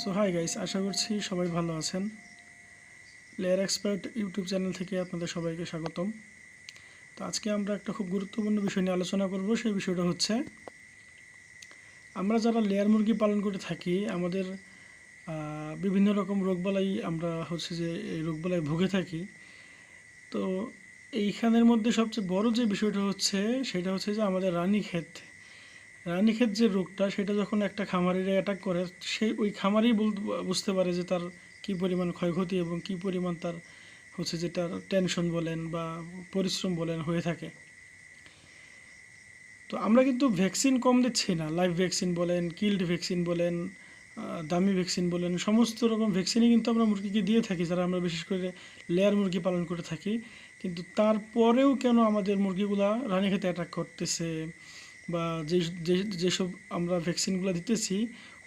So hi guys আশা করছি সবাই ভালো আছেন। লেয়ার এক্সপার্ট ইউটিউব চ্যানেল থেকে আপনাদের সবাইকে স্বাগতম। তো আজকে আমরা একটা খুব গুরুত্বপূর্ণ বিষয় নিয়ে আলোচনা করব, সেই বিষয়টা হচ্ছে, আমরা যারা লেয়ার মুরগি পালন করে থাকি, আমাদের বিভিন্ন রকম রোগবালাই আমরা হচ্ছে যে এই রোগবালাই ভুগে থাকি। তো এইখানের মধ্যে সবচেয়ে বড় যে বিষয়টা হচ্ছে, সেটা হচ্ছে যে আমাদের রানীক্ষেত। রানীক্ষেত যে রোগটা, সেটা যখন একটা খামারির অ্যাটাক করে সেই ওই খামারই বুঝতে পারে যে তার কী পরিমাণ ক্ষয়ক্ষতি এবং কী পরিমাণ তার হচ্ছে যে তার টেনশন বলেন বা পরিশ্রম বলেন হয়ে থাকে। তো আমরা কিন্তু ভ্যাকসিন কম দিচ্ছি না। লাইভ ভ্যাকসিন বলেন কিল্ড ভ্যাকসিন বলেন দামি ভ্যাকসিন বলেন, সমস্ত রকম ভ্যাকসিনই কিন্তু আমরা মুরগিকে দিয়ে থাকি, যারা আমরা বিশেষ করে লেয়ার মুরগি পালন করে থাকি। কিন্তু তারপরেও কেন আমাদের মুরগিগুলা রানীক্ষেতে অ্যাটাক করতেছে? বা যে যেসব আমরা ভ্যাকসিনগুলো দিতেছি,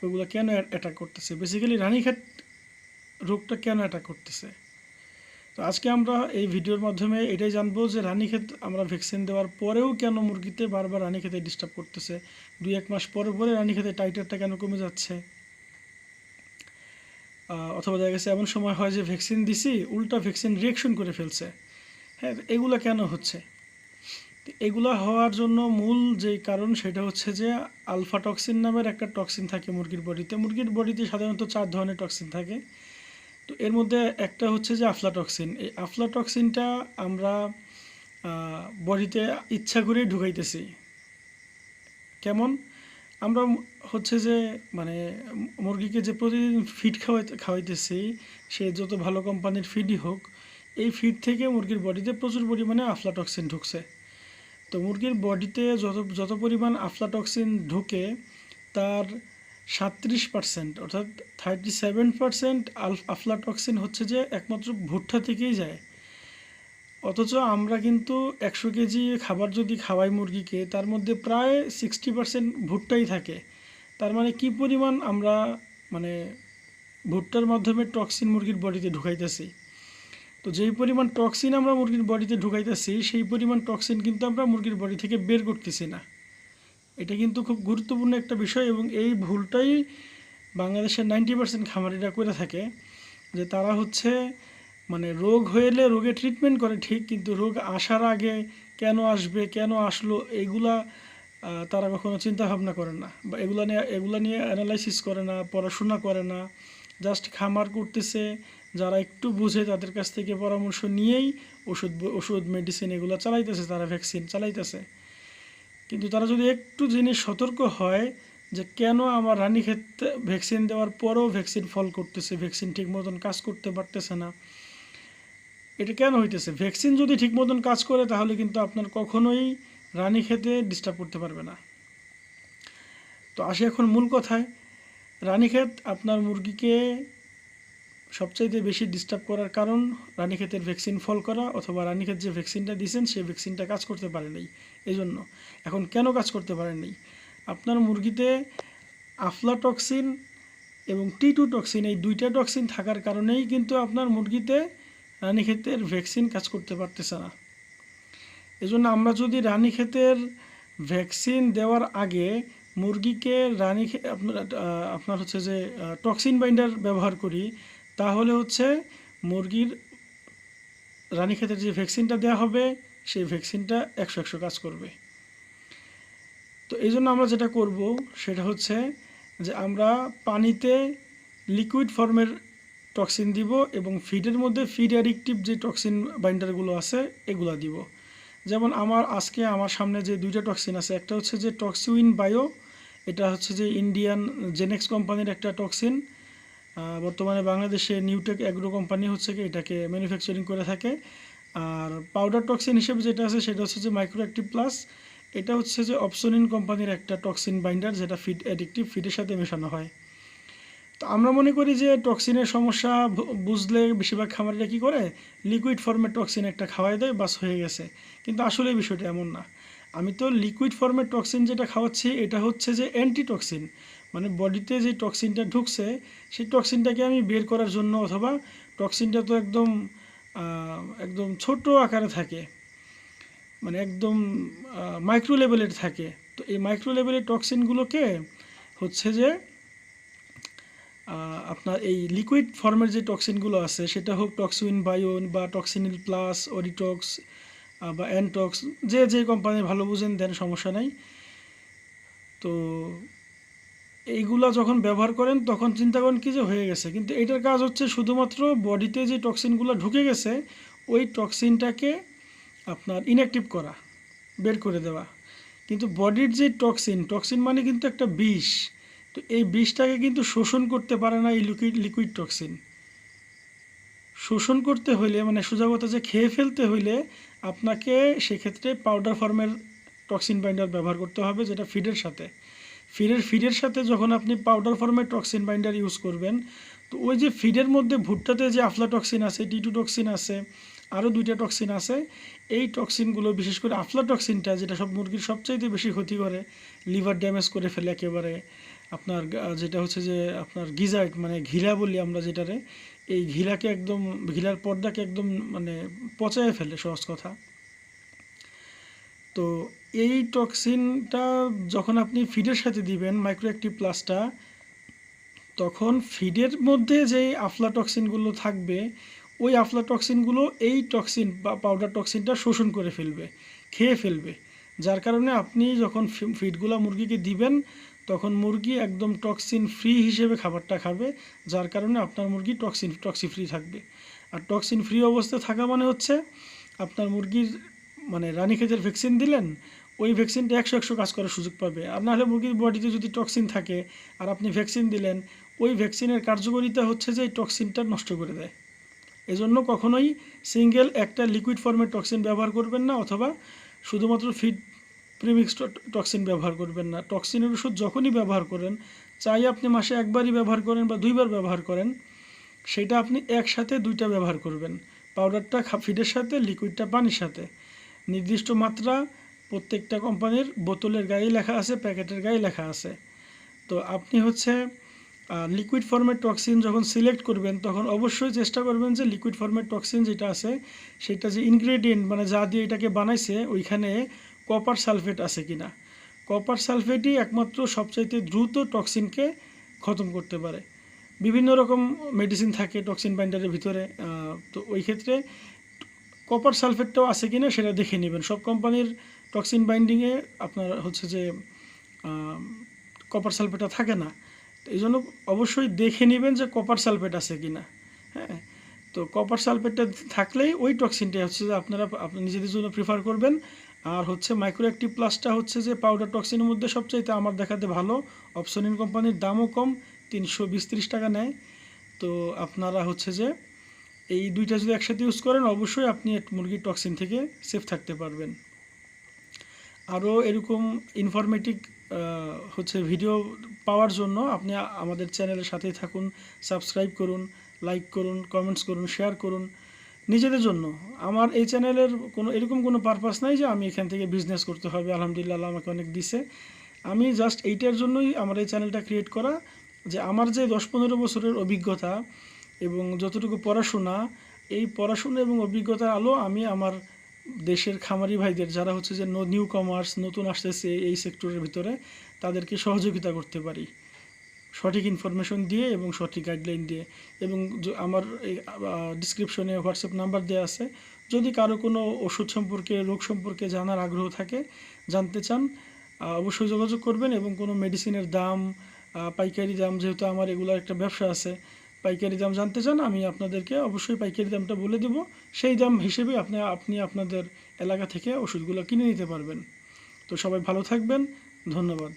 ওইগুলো কেন অ্যাটাক করতেছে? বেসিক্যালি রানীক্ষেত রোগটা কেন অ্যাটাক করতেছে? তো আজকে আমরা এই ভিডিওর মাধ্যমে এটাই জানব যে রানীক্ষেত আমরা ভ্যাকসিন দেওয়ার পরেও কেন মুরগিতে বারবার রানীক্ষেতে ডিস্টার্ব করতেছে? দুই, এক মাস পরে পরে রানীক্ষেতে টাইটারটা কেন কমে যাচ্ছে? অথবা দেখা গেছে এমন সময় হয় যে ভ্যাকসিন দিছি, উল্টা ভ্যাকসিন রিয়েকশন করে ফেলছে। হ্যাঁ এগুলো কেন হচ্ছে? এগুলো হওয়ার জন্য মূল যে কারণ সেটা হচ্ছে যে আলফা টক্সিন নামের একটা টক্সিন থাকে মুরগির বডিতে। মুরগির বডিতে সাধারণত চার ধরনের টক্সিন থাকে। তো এর মধ্যে একটা হচ্ছে যে আফলাটক্সিন। এই আফলাটক্সিনটা আমরা বডিতে ইচ্ছা করেই ঢুকাইতেছি। কেমন? আমরা হচ্ছে যে মানে মুরগিকে যে প্রতিদিন ফিড খাওয়াই, খাওয়াইতেছি, সে যত ভালো কোম্পানির ফিডই হোক, এই ফিড থেকে মুরগির বডিতে প্রচুর পরিমাণে আফলাটক্সিন ঢুকছে। তো মুরগির বডিতে যত যত পরিমাণ আফলাটক্সিন ঢুকে, তার সাত্রিশ পার্সেন্ট অর্থাৎ থার্টি সেভেন পার্সেন্ট আফলাটক্সিন হচ্ছে যে একমাত্র ভুট্টা থেকেই যায়। অথচ আমরা কিন্তু একশো কেজি খাবার যদি খাওয়াই মুরগিকে, তার মধ্যে প্রায় সিক্সটি পার্সেন্ট ভুট্টাই থাকে। তার মানে কি পরিমাণ আমরা মানে ভুট্টার মাধ্যমে টক্সিন মুরগির বডিতে ঢুকাইতেছি? তো যেই পরিমাণ টক্সিন আমরা মুরগির বডিতে ঢুকাইতেছি, সেই পরিমাণ টক্সিন কিন্তু আমরা মুরগির বডি থেকে বের করতেছি না। এটা কিন্তু খুব গুরুত্বপূর্ণ একটা বিষয় এবং এই ভুলটাই বাংলাদেশের নাইনটি পার্সেন্ট খামারিরা করে থাকে যে তারা হচ্ছে মানে রোগ হইলে রোগে ট্রিটমেন্ট করে ঠিক, কিন্তু রোগ আসার আগে কেন আসবে, কেন আসলো, এগুলা তারা কখনো চিন্তা ভাবনা করে না বা এগুলা নিয়ে এগুলা নিয়ে অ্যানালাইসিস করে না, পড়াশোনা করে না জাস্ট খামার করতেছে যারা একটু বুঝে তাদের কাছ থেকে পরামর্শ নিয়েই ওষুধ ওষুধ মেডিসিন এগুলো চালাইতেছে, তারা ভ্যাকসিন চালাইতেছে। কিন্তু তারা যদি একটু জিনিস সতর্ক হয় যে কেন আমার ক্ষেত্রে ভ্যাকসিন দেওয়ার পরেও ভ্যাকসিন ফল করতেছে ভ্যাকসিন ঠিক মতন কাজ করতে পারতেছে না। এটা কেন হইতেছে? ভ্যাকসিন যদি ঠিক মতন কাজ করে তাহলে কিন্তু আপনার কখনোই রানীক্ষেতে ডিস্টার্ব করতে পারবে না। তো আসি এখন মূল কথায়। রানীক্ষেত আপনার মুরগিকে সবচাইতে বেশি ডিস্টার্ব করার কারণ রানীক্ষেতের ভ্যাকসিন ফল করা অথবা রানীক্ষেত যে ভ্যাকসিনটা দিয়েছেন, সেই ভ্যাকসিনটা কাজ করতে পারে নাই। এই জন্য এখন কেন কাজ করতে পারেন নাই? আপনার মুরগিতে আফলাটক্সিন এবং টি টু টক্সিন এই দুইটা টক্সিন থাকার কারণেই কিন্তু আপনার মুরগিতে রানীক্ষেতের ভ্যাকসিন কাজ করতে পারতেছে না। এজন্য আমরা যদি রানীক্ষেতের ভ্যাকসিন দেওয়ার আগে মুরগিকে রানী আপনার আপনার হচ্ছে যে টক্সিন বাইন্ডার ব্যবহার করি তাহলে হচ্ছে মুরগির রানী রানীক্ষেতের যে ভ্যাকসিনটা দেওয়া হবে, সেই ভ্যাকসিনটা একশো একশো কাজ করবে। তো এই জন্য আমরা যেটা করব, সেটা হচ্ছে যে আমরা পানিতে লিকুইড ফর্মের টক্সিন দিব এবং ফিডের মধ্যে ফিড অ্যাডিকটিভ যে টক্সিন বাইন্ডারগুলো আছে, এগুলা দিব। যেমন আমার আজকে আমার সামনে যে দুইটা টক্সিন আছে, একটা হচ্ছে যে টক্সিউইন বায়ো এটা হচ্ছে যে ইন্ডিয়ান জেনেক্স কোম্পানির একটা টক্সিন বর্তমানে বাংলাদেশে নিউটেক অ্যাগ্রো কোম্পানি হচ্ছে এটাকে ম্যানুফ্যাকচারিং করে থাকে। আর পাউডার টক্সিন হিসেবে যেটা আছে সেটা হচ্ছে যে মাইক্রোঅ্যাক্টিভ প্লাস এটা হচ্ছে যে অপসোনিন কোম্পানির একটা টক্সিন বাইন্ডার যেটা ফিড অ্যাডিকটিভ ফিডের সাথে মেশানো হয়। তো আমরা মনে করি যে টক্সিনের সমস্যা বুঝলে বেশিরভাগ খামারিরা কী করে? লিকুইড ফর্মের টক্সিন একটা খাওয়াই দেয়, বাস হয়ে গেছে। কিন্তু আসলে বিষয়টা এমন না। আমি তো লিকুইড ফর্মের টক্সিন যেটা খাওয়াচ্ছি, এটা হচ্ছে যে অ্যান্টিটক্সিন মানে বডিতে যে টক্সিনটা ঢুকছে, সেই টক্সিনটাকে আমি বের করার জন্য অথবা টক্সিনটা তো একদম একদম ছোট আকারে থাকে মানে একদম মাইক্রো লেভেলের থাকে। তো এই মাইক্রো লেভেলের টক্সিনগুলোকে হচ্ছে যে আপনার এই লিকুইড ফর্মের যে টক্সিনগুলো আছে, সেটা হোক টক্সিন বায়োন বা টক্সিনিল প্লাস অরিটক্স বা অ্যানটক্স যে যে কোম্পানি ভালো বুঝেন, দেন সমস্যা নাই। তো এইগুলা যখন ব্যবহার করেন, তখন চিন্তা করেন কি যে হয়ে গেছে। কিন্তু এটার কাজ হচ্ছে শুধুমাত্র বডিতে যে টক্সিনগুলো ঢুকে গেছে, ওই টক্সিনটাকে আপনার ইনঅ্যাক্টিভ করা, বের করে দেওয়া। কিন্তু বডির যে টক্সিন টক্সিন মানে কিন্তু একটা বিষ। তো এই বিষটাকে কিন্তু শোষণ করতে পারে না এই লিকুইড লিকুইড টক্সিন শোষণ করতে হইলে মানে সোজা কথা যে খেয়ে ফেলতে হইলে আপনাকে সেক্ষেত্রে পাউডার ফর্মের টক্সিন বাইন্ডার ব্যবহার করতে হবে, যেটা ফিডের সাথে। ফিডের ফিডের সাথে যখন আপনি পাউডার ফর্মের টক্সিন বাইন্ডার ইউজ করবেন, তো ওই যে ফিডের মধ্যে ভুট্টাতে যে আফলাটক্সিন আছে টিটু টক্সিন আছে আরও দুইটা টক্সিন আছে, এই টক্সিনগুলো বিশেষ করে আফলাটক্সিনটা যেটা সব মুরগির সবচাইতে বেশি ক্ষতি করে লিভার ড্যামেজ করে ফেলে একেবারে। আপনার যেটা হচ্ছে যে আপনার গিজার্ট মানে ঘিরা বলি আমরা যেটারে এই ঘিলাকে একদম, ঘিলার পর্দাকে একদম মানে পচায় ফেলে, সহজ কথা। তো এই টক্সিনটা যখন আপনি ফিডের সাথে দিবেন মাইক্রোঅ্যাক্টিভ প্লাসটা তখন ফিডের মধ্যে যে আফলাটক্সিনগুলো থাকবে, ওই আফলাটক্সিনগুলো এই টক্সিন বা পাউডার টক্সিনটা শোষণ করে ফেলবে, খেয়ে ফেলবে। যার কারণে আপনি যখন ফিডগুলো মুরগিকে দিবেন তখন মুরগি একদম টক্সিন ফ্রি হিসেবে খাবারটা খাবে, যার কারণে আপনার মুরগি টক্সিন টক্সি ফ্রি থাকবে। আর টক্সিন ফ্রি অবস্থায় থাকা মানে হচ্ছে, আপনার মুরগির মানে রানীক্ষেতের ভ্যাকসিন দিলেন, ওই ভ্যাকসিনটা একশো একশো কাজ করার সুযোগ পাবে। আর নাহলে মুরগির বডিতে যদি টক্সিন থাকে, আর আপনি ভ্যাকসিন দিলেন, ওই ভ্যাকসিনের কার্যকারিতা হচ্ছে যে এই টক্সিনটা নষ্ট করে দেয়। এজন্য কখনোই সিঙ্গেল একটা লিকুইড ফর্মের টক্সিন ব্যবহার করবেন না, অথবা শুধুমাত্র ফিড প্রিমিক্স টক্সিন ব্যবহার করবেন না। টক্সিনের ওষুধ যখনই ব্যবহার করেন, চাই আপনি মাসে একবারই ব্যবহার করেন বা দুইবার ব্যবহার করেন, সেটা আপনি একসাথে দুইটা ব্যবহার করবেন। পাউডারটা ফিডের সাথে লিকুইডটা পানির সাথে। নির্দিষ্ট মাত্রা প্রত্যেকটা কোম্পানির বোতলের গায়ে লেখা আছে, প্যাকেটের গায়ে লেখা আছে। তো আপনি হচ্ছে লিকুইড ফর্মের টক্সিন যখন সিলেক্ট করবেন, তখন অবশ্যই চেষ্টা করবেন যে লিকুইড ফর্মের টক্সিন যেটা আছে, সেটা যে ইনগ্রেডিয়েন্ট মানে যা দিয়ে এটাকে বানাইছে, ওইখানে কপার সালফেট আছে কিনা? কপার সালফেটই একমাত্র সবচাইতে দ্রুত টক্সিনকে খতম করতে পারে। বিভিন্ন রকম মেডিসিন থাকে টক্সিন বাইন্ডারের ভিতরে তো ওই ক্ষেত্রে কপার সালফেটটাও আছে কিনা সেটা দেখে নেবেন। সব কোম্পানির টক্সিন বাইন্ডিংয়ে আপনার হচ্ছে যে কপার সালফেটটা থাকে না। এই জন্য অবশ্যই দেখে নেবেন যে কপার সালফেট আছে কিনা। হ্যাঁ তো কপার সালফেটটা থাকলেই ওই টক্সিনটা হচ্ছে যে আপনারা, আপনি নিজেদের জন্য প্রিফার করবেন। আর হচ্ছে মাইক্রোঅ্যাক্টিভ প্লাসটা হচ্ছে যে পাউডার টক্সিনের মধ্যে সবচাইতে আমার দেখাতে ভালো। অপশনিন কোম্পানির দামও কম, তিনশো বিশ টাকা নেয়। তো আপনারা হচ্ছে যে এই দুইটা যদি একসাথে ইউজ করেন, অবশ্যই আপনি মুরগির টক্সিন থেকে সেফ থাকতে পারবেন। আরও এরকম ইনফরমেটিভ হচ্ছে ভিডিও পাওয়ার জন্য আপনি আমাদের চ্যানেলের সাথেই থাকুন সাবস্ক্রাইব করুন লাইক করুন কমেন্টস করুন শেয়ার করুন। নিজেদের জন্য। আমার এই চ্যানেলের কোনো, এরকম কোনো পারপাস নাই যে আমি এখান থেকে বিজনেস করতে হবে। আলহামদুলিল্লাহ আমাকে অনেক দিছে। আমি জাস্ট এইটার জন্যই আমার এই চ্যানেলটা ক্রিয়েট করা যে আমার যে দশ পনেরো বছরের অভিজ্ঞতা এবং যতটুকু পড়াশোনা, এই পড়াশোনা এবং অভিজ্ঞতার আলো আমি আমার দেশের খামারি ভাইদের, যারা হচ্ছে যে নিউ কমার্স নতুন আসতেছে এই সেক্টরের ভিতরে, তাদেরকে সহযোগিতা করতে পারি। সঠিক ইনফরমেশন দিয়ে এবং সঠিক গাইডলাইন দিয়ে। এবং আমার এই ডিসক্রিপশনে হোয়াটসঅ্যাপ নাম্বার দেওয়া আছে। যদি কারও কোনো ওষুধ সম্পর্কে, রোগ সম্পর্কে জানার আগ্রহ থাকে, জানতে চান অবশ্যই যোগাযোগ করবেন এবং কোনো মেডিসিনের দাম পাইকারি দাম, যেহেতু আমার এগুলোর একটা ব্যবসা আছে, পাইকারি দাম জানতে চান, আমি আপনাদেরকে অবশ্যই পাইকারি দামটা বলে দেব। সেই দাম হিসেবে আপনি আপনি আপনাদের এলাকা থেকে ওষুধগুলো কিনে নিতে পারবেন। তো সবাই ভালো থাকবেন। ধন্যবাদ।